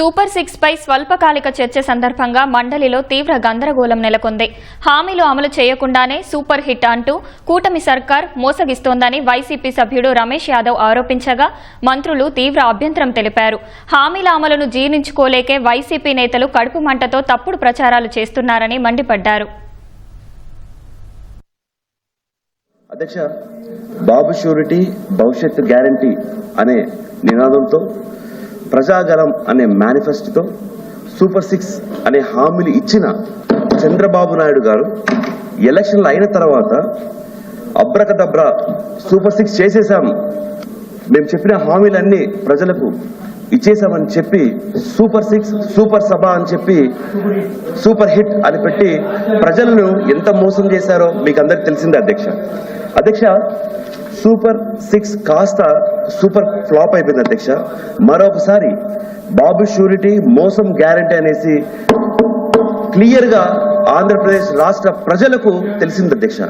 Super six pi స్వల్పకాలిక చర్చ సందర్భంగా మండలిలో తీవ్ర గందరగోళం నెలకొంది. హామీలు అమలు చేయకుండానే సూపర్ హిట్ అంటూ కూటమి సర్కార్ మోసగిస్తోందని వైసీపీ సభ్యుడు రమేష్ యాదవ్ ఆరోపించగా మంత్రులు తీవ్ర అభ్యంతరం తెలిపారు. హామీల అమలును జీర్ణించుకోలేకే వైసీపీ నేతలు కడుపు మంటతో తప్పుడు ప్రచారాలు చేస్తున్నారని మండిపడ్డారు. అధ్యక్ష బాబు షూరిటీ భవిష్యత్తు గ్యారంటీ అనే నినాదంతో ప్రజాగలం అనే మేనిఫెస్టోతో సూపర్ సిక్స్ అనే హామీలు ఇచ్చిన చంద్రబాబు నాయుడు గారు ఎలక్షన్లు అయిన తర్వాత అబ్రకదబ్ర సూపర్ సిక్స్ చేసేసాం మేము చెప్పిన హామీలన్నీ ప్రజలకు ఇచ్చేసామని చెప్పి సూపర్ సిక్స్ సూపర్ సభ అని చెప్పి సూపర్ హిట్ అని పెట్టి ప్రజలను ఎంత మోసం చేశారో మీకు అందరికి తెలిసిందే అధ్యక్ష. అధ్యక్ష సూపర్ సిక్స్ కాస్త సూపర్ ఫ్లాప్ అయిపోయింది అధ్యక్ష. మరొకసారి బాబు షూరిటీ మోసం గ్యారంటీ అనేసి క్లియర్గా ఆంధ్రప్రదేశ్ రాష్ట్ర ప్రజలకు తెలిసింది అధ్యక్ష.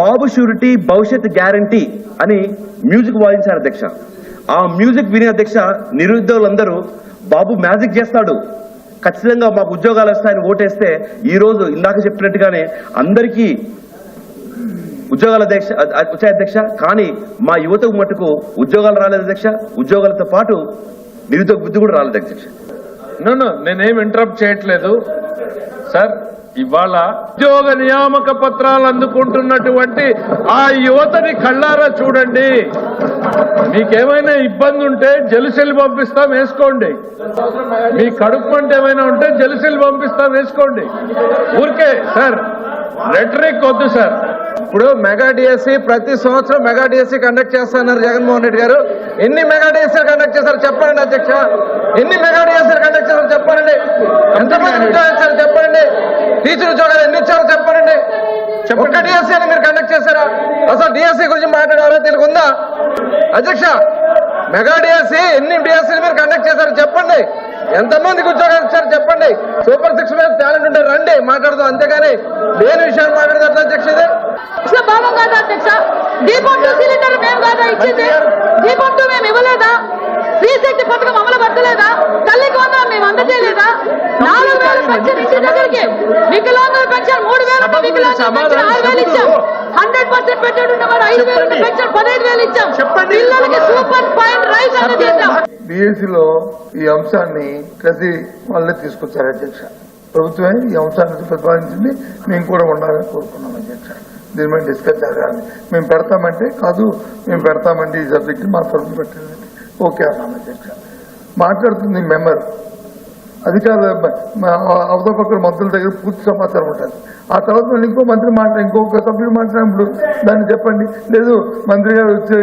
బాబు షూరిటీ భవిష్యత్ గ్యారంటీ అని మ్యూజిక్ వాయించారు అధ్యక్ష. ఆ మ్యూజిక్ వినే అధ్యక్ష నిరుద్యోగులందరూ బాబు మ్యాజిక్ చేస్తాడు. ఖచ్చితంగా మాకు ఉద్యోగాలు వస్తాయని ఓటేస్తే ఈ రోజు ఇందాక చెప్పినట్టుగానే అందరికీ ఉద్యోగాల అధ్యక్ష ఉచాయ అధ్యక్ష కానీ మా యువతకు మటుకు ఉద్యోగాలు రాలేదు అధ్యక్ష ఉద్యోగాలతో పాటు నిరుద్యోగ బుద్ధి కూడా రాలేదు అధ్యక్ష. నో నేనేం ఇంటరప్ట్ చేయట్లేదు. సార్ ఇవాళ ఉద్యోగ నియామక పత్రాలు అందుకుంటున్నటువంటి ఆ యువతని కళ్ళారా చూడండి. మీకేమైనా ఇబ్బంది ఉంటే జలుసెల్లి పంపిస్తాం వేసుకోండి. మీ కడుపు పంట ఏమైనా ఉంటే జలుసెల్లి పంపిస్తాం వేసుకోండి. ఊరికే సార్ రెటరిక్ వద్దు సార్ ఇప్పుడు మెగా డిఎస్సి ప్రతి సంవత్సరం మెగా డిఎస్సి కండక్ట్ చేస్తున్నారు జగన్మోహన్ రెడ్డి గారు. ఎన్ని మెగా డిఎస్సీ కండక్ట్ చేశారు చెప్పండి అధ్యక్ష. ఎన్ని మెగా డిఎస్సీ కండక్ట్ చేశారు చెప్పండి. ఎంతమంది ఉద్యోగాలు ఇచ్చారు చెప్పండి. టీచర్ ఉద్యోగాలు ఎన్ని ఇచ్చారో చెప్పండి. ఒక్క డిఎస్సీ అని మీరు కండక్ట్ చేశారా? అసలు డిఎస్సీ గురించి మాట్లాడారో? తెలుగు ఉందా? అధ్యక్ష మెగా డిఎస్సి ఎన్ని డిఎస్సీలు మీరు కండక్ట్ చేశారు చెప్పండి. ఎంతమందికి ఉద్యోగాలు ఇచ్చారు చెప్పండి. సూపర్ సిక్స్ మీద టాలెంట్ ఉంటే రండి మాట్లాడదాం అంతేగాని లేని విషయాలు మాట్లాడదు అధ్యక్ష ఇది. అసలు భావం కాదా అధ్యక్ష. దీపం టూ సిలిండర్ మేము కాదా ఇచ్చింది? దీపం టూ మేము ఇవ్వలేదా? స్త్రీ శక్తి పథకం అమలు పడతలేదా? తల్లికి వందనం మేము అందజేయలేదా? నాలుగు వేల పెన్షన్ ఇంటి దగ్గరికి వికలాంగుల పెన్షన్ మూడు వేలు ఉన్న వికలాంగుల పెన్షన్ ఆరు వేలు ఇచ్చాం. హండ్రెడ్ పర్సెంట్ ఐదు వేలు ఉన్న పెన్షన్ పదహైదు వేలు ఇచ్చాం. పిల్లలకి సూపర్ ఫైన్ రైస్ అందజేద్దాం డిఎస్సిలో ఈ అంశాన్ని ప్రతి వాళ్ళే తీసుకొచ్చారు అధ్యక్ష. ప్రభుత్వమే ఈ అంశాన్ని ప్రతిపాదించింది. మేము కూడా ఉండాలని కోరుకున్నాం అధ్యక్ష దీని మీద డిస్కస్ జరగాలి. మేము పెడతామంటే కాదు మేము పెడతామండి ఈ సబ్జెక్ట్ మా తరఫున పెట్టండి ఓకే అన్నాం అధ్యక్ష మాట్లాడుతుంది మెంబర్. అధికారుల అవతల పక్కన మంత్రుల దగ్గర పూర్తి సమాచారం ఉంటుంది. ఆ తర్వాత మళ్ళీ ఇంకో మంత్రి మాట్లా ఇంకొక సభ్యుడు మాట్లాడినప్పుడు దాన్ని చెప్పండి. లేదు మంత్రి గారు వచ్చి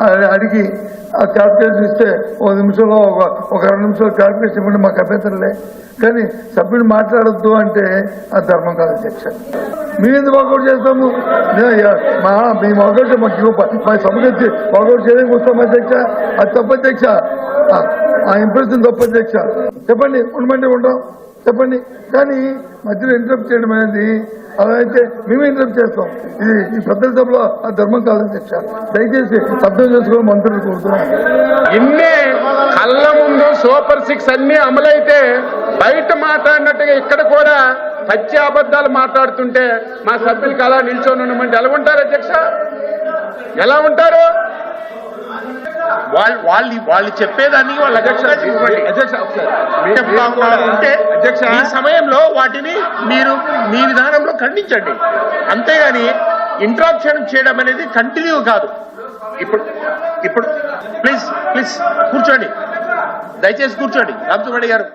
ఆ- అడిగి ఆ క్యాల్కులేషన్ ఇస్తే ఒక నిమిషంలో ఒక ఒక రెండు నిమిషాలు క్యాల్కులేషన్ ఇవ్వండి మాకు అభ్యంతరలే. కానీ సభ్యులు మాట్లాడొద్దు అంటే ఆ ధర్మం కాదు అధ్యక్ష. మేము ఎందుకు చేస్తాము? మా మేము వాకౌట్ మాకు ఇవ్వ- మా వచ్చి వర్కౌట్ చేయడానికి వస్తాం అధ్యక్ష. అది తప్ప అధ్యక్ష. ఆ- ఇంప్రెషన్ తప్ప అధ్యక్ష. చెప్పండి ఉండమంటే ఉంటాం చెప్పండి కానీ మధ్యలో ఇంటరప్ట్ చేయడం అనేది అలా అయితే మేము ఇంటరప్ట్ చేస్తాం. ఇది ఈ పెద్దల సభలో ఆ ధర్మం కాదు అధ్యక్ష. దయచేసి అర్థం చేసుకుని మంత్రులు కోరుతున్నాం. ఇన్ని కళ్ళ ముందు సూపర్ సిక్స్ అన్ని అమలైతే బయట మాట్లాడినట్టుగా ఇక్కడ కూడా పచ్చి అబద్ధాలు మాట్లాడుతుంటే మా సభ్యులకి అలా నిల్చొని ఉండమంటే ఎలా ఉంటారు అధ్యక్ష? ఎలా ఉంటారు? వాళ్ళు వాళ్ళు వాళ్ళు చెప్పేదాన్ని వాళ్ళ. ఉంటే అధ్యక్ష ఈ సమయంలో వాటిని మీరు మీ విధానంలో ఖండించండి. అంతేగాని ఇంట్రాక్షన్ చేయడం అనేది కంటిన్యూ కాదు. ఇప్పుడు ఇప్పుడు ప్లీజ్ ప్లీజ్ కూర్చోండి. దయచేసి కూర్చోండి. రామసుబ్బారెడ్డి గారు.